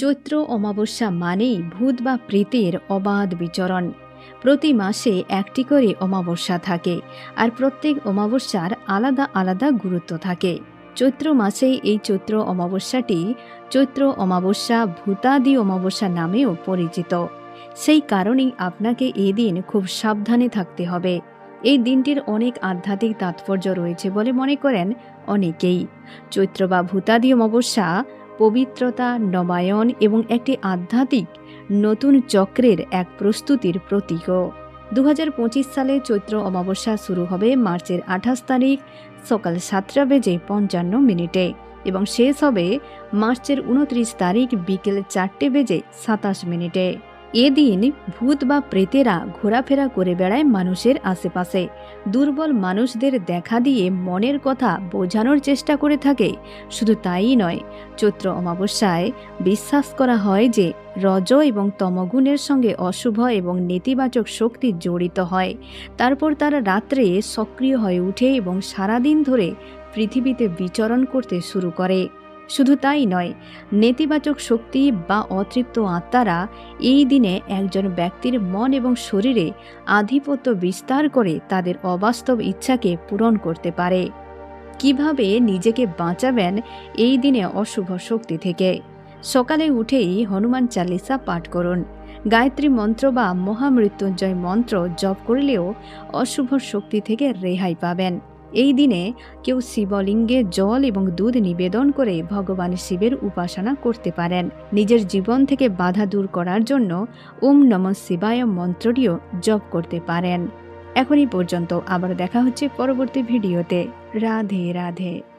চৈত্র অমাবস্যা মানেই ভূত বা প্রেতের অবাধ বিচরণ। প্রতি মাসে একটি করে অমাবস্যা থাকে আর প্রত্যেক অমাবস্যার আলাদা আলাদা গুরুত্ব থাকে। চৈত্র মাসে এই চৈত্র অমাবস্যাটি চৈত্র অমাবস্যা ভূতাদি অমাবস্যা নামেও পরিচিত। সেই কারণেই আপনাকে এই দিন খুব সাবধানে থাকতে হবে। এই দিনটির অনেক আধ্যাত্মিক তাৎপর্য রয়েছে বলে মনে করেন অনেকেই। চৈত্র বা ভূতাদি অমাবস্যা পবিত্রতা, নবায়ন এবং একটি আধ্যাত্মিক নতুন চক্রের এক প্রস্তুতির প্রতীক। দু হাজার পঁচিশ সালে চৈত্র অমাবস্যা শুরু হবে মার্চের আঠাশ তারিখ সকাল সাতটা বেজে পঞ্চান্ন মিনিটে এবং শেষ হবে মার্চের উনত্রিশ তারিখ বিকেল চারটে বেজে সাতাশ মিনিটে। এদিন ভূত বা প্রেতেরা ঘোরাফেরা করে বেড়ায় মানুষের আশেপাশে। দুর্বল মানুষদের দেখা দিয়ে মনের কথা বোঝানোর চেষ্টা করে থাকে। শুধু তাই নয়, চৈত্র অমাবস্যায় বিশ্বাস করা হয় যে রজ এবং তমগুণের সঙ্গে অশুভ এবং নেতিবাচক শক্তি জড়িত হয়। তারপর তারা রাত্রে সক্রিয় হয়ে ওঠে এবং সারাদিন ধরে পৃথিবীতে বিচরণ করতে শুরু করে। শুধু তাই নয়, নেতিবাচক শক্তি বা অতৃপ্ত আত্মারা এই দিনে একজন ব্যক্তির মন এবং শরীরে আধিপত্য বিস্তার করে তাদের অবাস্তব ইচ্ছাকে পূরণ করতে পারে। কীভাবে নিজেকে বাঁচাবেন এই দিনে অশুভ শক্তি থেকে? সকালে উঠেই হনুমান চালিসা পাঠ করুন। গায়ত্রী মন্ত্র বা মহামৃত্যুঞ্জয় মন্ত্র জপ করলেও অশুভ শক্তি থেকে রেহাই পাবেন। এই দিনে কেউ শিবলিঙ্গে জল এবং দুধ নিবেদন করে ভগবান শিবের উপাসনা করতে পারেন। নিজের জীবন থেকে বাধা দূর করার জন্য ওম নম শিবায় মন্ত্রটিও জপ করতে পারেন। এখনই পর্যন্ত আবার দেখা হচ্ছে পরবর্তী ভিডিওতে। রাধে রাধে।